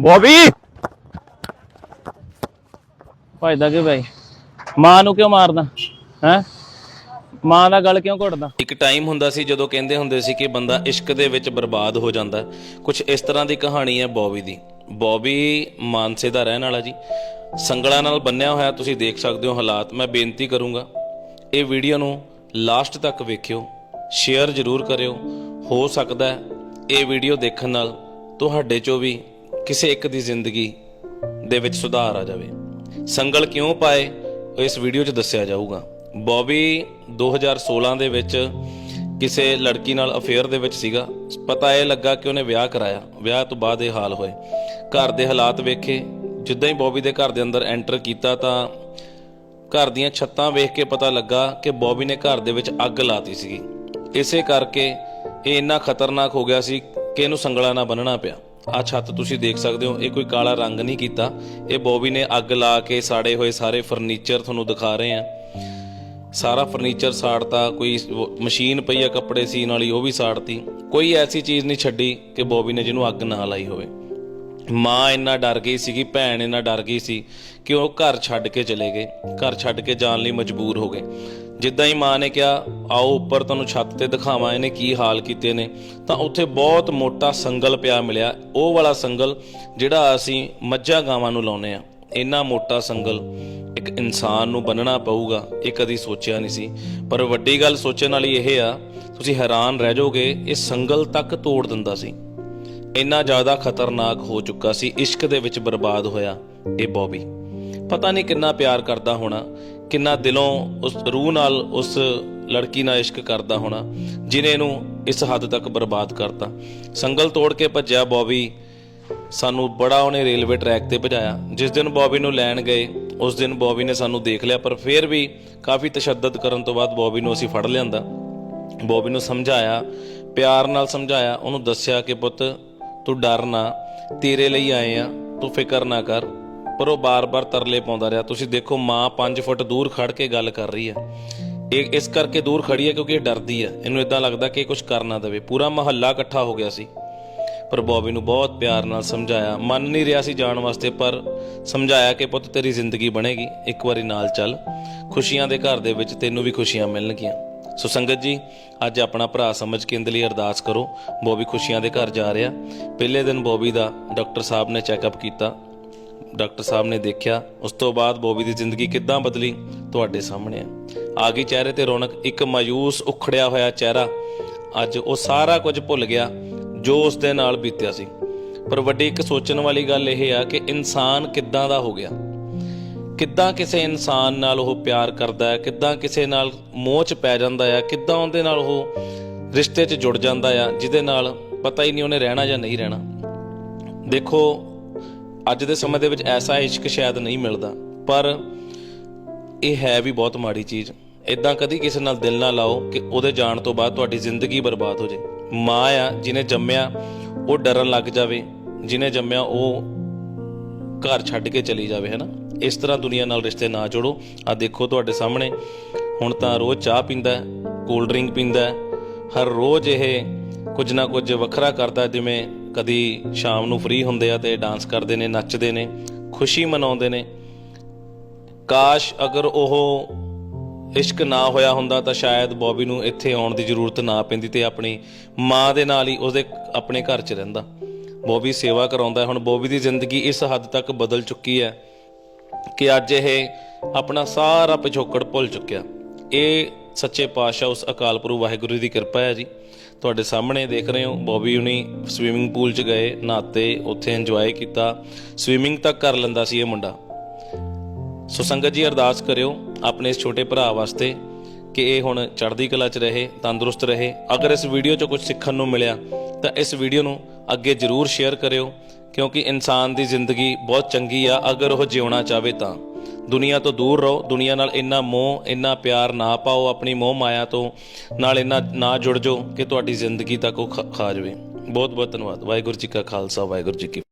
ਬੋਬੀ! ਭਾਈਦਾ ਕਿ ਭਾਈ ਮਾਂ ਨੂੰ ਕਿਉਂ ਮਾਰਦਾ ਹੈ? ਮਾਂ ਦਾ ਗਲ ਕਿਉਂ ਘੁੱਟਦਾ? ਇੱਕ ਟਾਈਮ ਹੁੰਦਾ ਸੀ ਜਦੋਂ ਕਹਿੰਦੇ ਹੁੰਦੇ ਸੀ ਕਿ ਬੰਦਾ ਇਸ਼ਕ ਦੇ ਵਿੱਚ ਬਰਬਾਦ ਹੋ ਜਾਂਦਾ। ਕੁਝ ਇਸ ਤਰ੍ਹਾਂ ਦੀ ਕਹਾਣੀ ਹੈ ਬੌਬੀ ਦੀ। ਬੌਬੀ ਮਾਨਸੇ ਦਾ ਰਹਿਣ ਵਾਲਾ ਜੀ। ਸੰਗਲਾਂ ਨਾਲ ਬੰਨਿਆ ਹੋਇਆ ਤੁਸੀਂ ਦੇਖ ਸਕਦੇ ਹੋ ਹਾਲਾਤ। ਮੈਂ ਬੇਨਤੀ ਕਰੂੰਗਾ ਇਹ ਵੀਡੀਓ ਨੂੰ ਲਾਸਟ ਤੱਕ ਵੇਖਿਓ ਸ਼ੇਅਰ ਜ਼ਰੂਰ ਕਰਿਓ। ਹੋ ਸਕਦਾ ਹੈ ਇਹ ਵੀਡੀਓ ਦੇਖਣ ਨਾਲ ਤੁਹਾਡੇ ਚੋਂ ਵੀ ਕਿਸੇ ਇੱਕ ਦੀ ਜ਼ਿੰਦਗੀ ਦੇ ਵਿੱਚ ਸੁਧਾਰ ਆ ਜਾਵੇ। ਸੰਗਲ ਕਿਉਂ ਪਾਏ ਇਸ ਵੀਡੀਓ 'ਚ ਦੱਸਿਆ ਜਾਊਗਾ। ਬੌਬੀ 2016 ਦੇ ਵਿੱਚ ਕਿਸੇ ਲੜਕੀ ਨਾਲ ਅਫੇਅਰ ਦੇ ਵਿੱਚ ਸੀਗਾ। ਪਤਾ ਇਹ ਲੱਗਾ ਕਿ ਉਹਨੇ ਵਿਆਹ ਕਰਾਇਆ। ਵਿਆਹ ਤੋਂ ਬਾਅਦ ਇਹ ਹਾਲ ਹੋਏ। ਘਰ ਦੇ ਹਾਲਾਤ ਵੇਖੇ। ਜਿੱਦਾਂ ਹੀ ਬੌਬੀ ਦੇ ਘਰ ਦੇ ਅੰਦਰ ਐਂਟਰ ਕੀਤਾ ਤਾਂ ਘਰ ਦੀਆਂ ਛੱਤਾਂ ਵੇਖ ਕੇ ਪਤਾ ਲੱਗਾ ਕਿ ਬੌਬੀ ਨੇ ਘਰ ਦੇ ਵਿੱਚ ਅੱਗ ਲਾਤੀ ਸੀਗੀ। ਇਸੇ ਕਰਕੇ ਇਹ ਇੰਨਾ ਖਤਰਨਾਕ ਹੋ ਗਿਆ ਸੀ ਕਿ ਇਹਨੂੰ ਸੰਗਲਾ ਨਾ ਬੰਨਣਾ ਪਿਆ। ਆ ਛੱਤ ਤੁਸੀਂ ਦੇਖ ਸਕਦੇ ਹੋ, ਇਹ ਕੋਈ ਕਾਲਾ ਰੰਗ ਨਹੀਂ ਕੀਤਾ। ਇਹ ਬੌਬੀ ਨੇ ਅੱਗ ਲਾ ਕੇ ਸਾੜੇ ਹੋਏ ਸਾਰੇ ਫਰਨੀਚਰ ਤੁਹਾਨੂੰ ਦਿਖਾ ਰਹੇ ਆ ਸਾਰਾ ਫਰਨੀਚਰ ਸਾੜਤਾ, ਕੋਈ ਮਸ਼ੀਨ ਪਈ ਆ, ਕੱਪੜੇ ਸੀਨ ਵਾਲੀ, ਉਹ ਵੀ ਸਾੜਤੀ। ਕੋਈ ਐਸੀ ਚੀਜ਼ ਨਹੀਂ ਛੱਡੀ ਕਿ ਬੋਬੀ ਨੇ ਜਿਹਨੂੰ ਅੱਗ ਨਾ ਲਾਈ ਹੋਵੇ। ਮਾਂ ਇੰਨਾ ਡਰ ਗਈ ਸੀਗੀ, ਭੈਣ ਇੰਨਾ ਡਰ ਗਈ ਸੀ ਕਿ ਉਹ ਘਰ ਛੱਡ ਕੇ ਚਲੇ ਗਏ। ਘਰ ਛੱਡ ਕੇ ਜਾਣ ਲਈ ਮਜਬੂਰ ਹੋ ਗਏ। ਜਿੱਦਾਂ ਹੀ ਮਾਂ ਨੇ ਕਿਹਾ, ਆਓ ਉੱਪਰ ਤੁਹਾਨੂੰ ਛੱਤ ਤੇ ਦਿਖਾਵਾਂ, ਇਹਨੇ ਕੀ ਹਾਲ ਕੀਤੇ ਨੇ? ਤਾਂ ਉੱਥੇ ਬਹੁਤ ਮੋਟਾ ਸੰਗਲ ਪਿਆ ਮਿਲਿਆ। ਉਹ ਵਾਲਾ ਸੰਗਲ ਜਿਹੜਾ ਅਸੀਂ ਮੱਝਾਂ ਗਾਵਾਂ ਨੂੰ ਲਾਉਨੇ ਆ ਇੰਨਾ ਮੋਟਾ ਸੰਗਲ ਇੱਕ ਇਨਸਾਨ ਨੂੰ ਬੰਨਣਾ ਪਊਗਾ, ਇਹ ਕਦੀ ਸੋਚਿਆ ਨਹੀਂ ਸੀ। ਪਰ ਵੱਡੀ ਗੱਲ ਸੋਚਣ ਵਾਲੀ ਇਹ ਆ, ਤੁਸੀਂ ਹੈਰਾਨ ਰਹਿ ਜਾਓਗੇ, ਇਹ ਸੰਗਲ ਤੱਕ ਤੋੜ ਦਿੰਦਾ ਸੀ। ਇੰਨਾ ਜ਼ਿਆਦਾ ਖਤਰਨਾਕ ਹੋ ਚੁੱਕਾ ਸੀ, ਇਸ਼ਕ ਦੇ ਵਿੱਚ ਬਰਬਾਦ ਹੋਇਆ ਇਹ ਬੌਬੀ। ਪਤਾ ਨਹੀਂ ਕਿੰਨਾ ਪਿਆਰ ਕਰਦਾ ਹੋਣਾ ਕਿੰਨਾ ਦਿਲੋਂ ਉਸ ਰੂਹ ਨਾਲ ਉਸ ਲੜਕੀ ਨਾਲ ਇਸ਼ਕ ਕਰਦਾ ਹੋਣਾ ਜਿਨੇ ਇਹਨੂੰ ਇਸ ਹੱਦ ਤੱਕ ਬਰਬਾਦ ਕਰਤਾ। ਸੰਗਲ ਤੋੜ ਕੇ ਭੱਜਿਆ ਬੌਬੀ, ਸਾਨੂੰ ਬੜਾ ਉਹਨੇ ਰੇਲਵੇ ਟਰੈਕ ਤੇ ਭਜਾਇਆ। ਜਿਸ ਦਿਨ ਬੌਬੀ ਨੂੰ ਲੈਣ ਗਏ, ਉਸ ਦਿਨ ਬੌਬੀ ਨੇ ਸਾਨੂੰ ਦੇਖ ਲਿਆ, ਪਰ ਫਿਰ ਵੀ ਕਾਫੀ ਤਸ਼ੱਦਦ ਕਰਨ ਤੋਂ ਬਾਅਦ ਬੌਬੀ ਨੂੰ ਅਸੀਂ ਫੜ ਲਿਆਂਦਾ। ਬੌਬੀ ਨੂੰ ਸਮਝਾਇਆ, ਪਿਆਰ ਨਾਲ ਸਮਝਾਇਆ, ਉਹਨੂੰ ਦੱਸਿਆ ਕਿ ਪੁੱਤ, ਤੂੰ ਡਰ ਨਾ, ਤੇਰੇ ਲਈ ਆਏ ਆ, ਤੂੰ ਫਿਕਰ ਨਾ ਕਰ। ਪਰ ਉਹ ਬਾਰ-ਬਾਰ ਤਰਲੇ ਪਾਉਂਦਾ ਰਿਹਾ। ਤੁਸੀਂ ਦੇਖੋ, ਮਾਂ 5 ਫੁੱਟ ਦੂਰ ਖੜ ਕੇ ਗੱਲ ਕਰ ਰਹੀ ਹੈ। ਇਹ ਇਸ ਕਰਕੇ ਦੂਰ ਖੜੀ ਹੈ ਕਿਉਂਕਿ ਇਹ ਡਰਦੀ ਹੈ। ਇਹਨੂੰ ਇਦਾਂ ਲੱਗਦਾ ਕਿ ਇਹ ਕੁਝ ਕਰ ਨਾ ਦੇਵੇ। ਪੂਰਾ ਮਹੱਲਾ ਇਕੱਠਾ ਹੋ ਗਿਆ ਸੀ। ਪਰ ਬੌਬੀ ਨੂੰ ਬਹੁਤ ਪਿਆਰ ਨਾਲ ਸਮਝਾਇਆ। ਮੰਨ ਨਹੀਂ ਰਿਹਾ ਸੀ ਜਾਣ ਵਾਸਤੇ, ਪਰ ਸਮਝਾਇਆ ਕਿ ਪੁੱਤ, ਤੇਰੀ ਜ਼ਿੰਦਗੀ ਬਣੇਗੀ। ਇੱਕ ਵਾਰੀ ਨਾਲ ਚੱਲ। ਖੁਸ਼ੀਆਂ ਦੇ ਘਰ ਦੇ ਵਿੱਚ ਤੈਨੂੰ ਵੀ ਖੁਸ਼ੀਆਂ ਮਿਲਣਗੀਆਂ। ਸੋ ਸੰਗਤ ਜੀ, ਅੱਜ ਆਪਣਾ ਭਰਾ ਸਮਝ ਕੇ ਇਹਦੇ ਲਈ ਅਰਦਾਸ ਕਰੋ। ਬੌਬੀ ਖੁਸ਼ੀਆਂ ਦੇ ਘਰ ਜਾ ਰਿਹਾ। ਪਹਿਲੇ ਦਿਨ ਬੌਬੀ ਦਾ ਡਾਕਟਰ ਸਾਹਿਬ ਨੇ ਚੈੱਕਅਪ ਕੀਤਾ। ਡਾਕਟਰ ਸਾਹਿਬ ਨੇ ਦੇਖਿਆ, ਉਸ ਤੋਂ ਬਾਅਦ ਬੋਬੀ ਦੀ ਜ਼ਿੰਦਗੀ ਕਿੱਦਾਂ ਬਦਲੀ? ਤੁਹਾਡੇ ਸਾਹਮਣੇ ਆ। ਆ ਗਈ ਚਿਹਰੇ ਤੇ ਰੌਣਕ, ਇੱਕ ਮਾਯੂਸ ਉਖੜਿਆ ਹੋਇਆ ਚਿਹਰਾ। ਅੱਜ ਉਹ ਸਾਰਾ ਕੁਝ ਭੁੱਲ ਗਿਆ, ਜੋ ਉਸ ਦੇ ਨਾਲ ਬੀਤਿਆ ਸੀ। ਪਰ ਵੱਡੀ ਇੱਕ ਸੋਚਣ ਵਾਲੀ ਗੱਲ ਇਹ ਆ ਕਿ ਇਨਸਾਨ ਕਿੱਦਾਂ ਦਾ ਹੋ ਗਿਆ। ਕਿੱਦਾਂ ਕਿਸੇ ਇਨਸਾਨ ਨਾਲ ਉਹ ਪਿਆਰ ਕਰਦਾ ਹੈ, ਕਿੱਦਾਂ ਕਿਸੇ ਨਾਲ ਮੋਹ 'ਚ ਪੈ ਜਾਂਦਾ ਆ ਕਿੱਦਾਂ ਉਹਦੇ ਨਾਲ ਉਹ ਰਿਸ਼ਤੇ 'ਚ ਜੁੜ ਜਾਂਦਾ ਆ ਜਿਹਦੇ ਨਾਲ ਪਤਾ ਹੀ ਨਹੀਂ ਉਹਨੇ ਰਹਿਣਾ ਜਾਂ ਨਹੀਂ ਰਹਿਣਾ। ਦੇਖੋ ਅੱਜ ਦੇ ਸਮੇਂ ਦੇ ਵਿੱਚ ਐਸਾ ਇਸ਼ਕ ਸ਼ਾਇਦ ਨਹੀਂ ਮਿਲਦਾ, ਪਰ ਇਹ ਹੈ ਵੀ ਬਹੁਤ ਮਾੜੀ ਚੀਜ਼। ਇਦਾਂ ਕਦੀ ਕਿਸੇ ਨਾਲ ਦਿਲ ਨਾ ਲਾਓ ਕਿ ਉਹਦੇ ਜਾਣ ਤੋਂ ਬਾਅਦ ਤੁਹਾਡੀ ਜ਼ਿੰਦਗੀ ਬਰਬਾਦ ਹੋ ਜਾਏ। ਮਾਂ ਆ ਜਿਹਨੇ ਜੰਮਿਆ ਉਹ ਡਰਨ ਲੱਗ ਜਾਵੇ ਜਿਹਨੇ ਜੰਮਿਆ ਉਹ ਘਰ ਛੱਡ ਕੇ ਚਲੀ ਜਾਵੇ, ਹੈਨਾ? ਇਸ ਤਰ੍ਹਾਂ ਦੁਨੀਆ ਨਾਲ ਰਿਸ਼ਤੇ ਨਾ ਜੋੜੋ। ਆ ਦੇਖੋ ਤੁਹਾਡੇ ਸਾਹਮਣੇ, ਹੁਣ ਤਾਂ ਰੋਜ਼ ਚਾਹ ਪੀਂਦਾ ਕੋਲਡ ਡਰਿੰਕ ਪੀਂਦਾ ਹਰ ਰੋਜ਼ ਇਹ ਕੁਝ ਨਾ ਕੁਝ ਵੱਖਰਾ ਕਰਦਾ ਜਿਵੇਂ ਕਦੀ ਸ਼ਾਮ ਨੂੰ ਫ੍ਰੀ ਹੁੰਦੇ ਆ ਤੇ ਡਾਂਸ ਕਰਦੇ ਨੇ, ਨੱਚਦੇ ਨੇ, ਖੁਸ਼ੀ ਮਨਾਉਂਦੇ ਨੇ। ਕਾਸ਼ ਅਗਰ ਉਹ ਇਸ਼ਕ ਨਾ ਹੋਇਆ ਹੁੰਦਾ ਤਾਂ ਸ਼ਾਇਦ ਬੌਬੀ ਨੂੰ ਇੱਥੇ ਆਉਣ ਦੀ ਜ਼ਰੂਰਤ ਨਾ ਪੈਂਦੀ ਤੇ ਆਪਣੀ ਮਾਂ ਦੇ ਨਾਲ ਹੀ ਉਹਦੇ ਆਪਣੇ ਘਰ 'ਚ ਰਹਿੰਦਾ। ਬੌਬੀ ਸੇਵਾ ਕਰਾਉਂਦਾ ਹੁਣ ਬੌਬੀ ਦੀ ਜ਼ਿੰਦਗੀ ਇਸ ਹੱਦ ਤੱਕ ਬਦਲ ਚੁੱਕੀ ਹੈ ਕਿ ਅੱਜ ਇਹ ਆਪਣਾ ਸਾਰਾ ਪਿਛੋਕੜ ਭੁੱਲ ਚੁੱਕਿਆ। ਇਹ ਸੱਚੇ ਪਾਤਸ਼ਾਹ ਉਸ ਅਕਾਲ ਪੁਰਖ ਵਾਹਿਗੁਰੂ ਦੀ ਕਿਰਪਾ ਹੈ ਜੀ। ਤੁਹਾਡੇ ਸਾਹਮਣੇ ਦੇਖ ਰਹੇ ਹੋ, ਬੌਬੀ ਹੁਣੀ ਸਵੀਮਿੰਗ ਪੂਲ 'ਚ ਗਏ, ਨਹਾਤੇ, ਉੱਥੇ ਇੰਜੋਏ ਕੀਤਾ। ਸਵੀਮਿੰਗ ਤੱਕ ਕਰ ਲੈਂਦਾ ਸੀ ਇਹ ਮੁੰਡਾ। ਸੋ ਸੰਗਤ ਜੀ ਅਰਦਾਸ ਕਰਿਓ ਆਪਣੇ ਇਸ ਛੋਟੇ ਭਰਾ ਵਾਸਤੇ ਕਿ ਇਹ ਹੁਣ ਚੜ੍ਹਦੀ ਕਲਾ 'ਚ ਰਹੇ, ਤੰਦਰੁਸਤ ਰਹੇ। ਅਗਰ ਇਸ ਵੀਡੀਓ 'ਚੋਂ ਕੁਝ ਸਿੱਖਣ ਨੂੰ ਮਿਲਿਆ, ਤਾਂ ਇਸ ਵੀਡੀਓ ਨੂੰ ਅੱਗੇ ਜਰੂਰ ਸ਼ੇਅਰ ਕਰਿਓ, ਕਿਉਂਕਿ ਇਨਸਾਨ ਦੀ ਜ਼ਿੰਦਗੀ ਬਹੁਤ ਚੰਗੀ ਆ, ਅਗਰ ਉਹ ਜਿਉਣਾ ਚਾਹਵੇ ਤਾਂ। ਦੁਨੀਆ ਤੋਂ ਦੂਰ ਰਹੋ, ਦੁਨੀਆ ਨਾਲ ਇੰਨਾ ਮੋਹ, ਇੰਨਾ ਪਿਆਰ ਨਾ ਪਾਓ, ਆਪਣੀ ਮੋਹ ਮਾਇਆ ਤੋਂ ਨਾਲ ਇੰਨਾ ਨਾ ਜੁੜ ਜਾਓ ਕਿ ਤੁਹਾਡੀ ਜ਼ਿੰਦਗੀ ਤੱਕ ਉਹ ਖ- ਖਾ ਜਾਵੇ। ਬਹੁਤ ਬਹੁਤ ਧੰਨਵਾਦ। ਵਾਹਿਗੁਰੂ ਜੀ ਕਾ ਖਾਲਸਾ, ਵਾਹਿਗੁਰੂ ਜੀ ਕੀ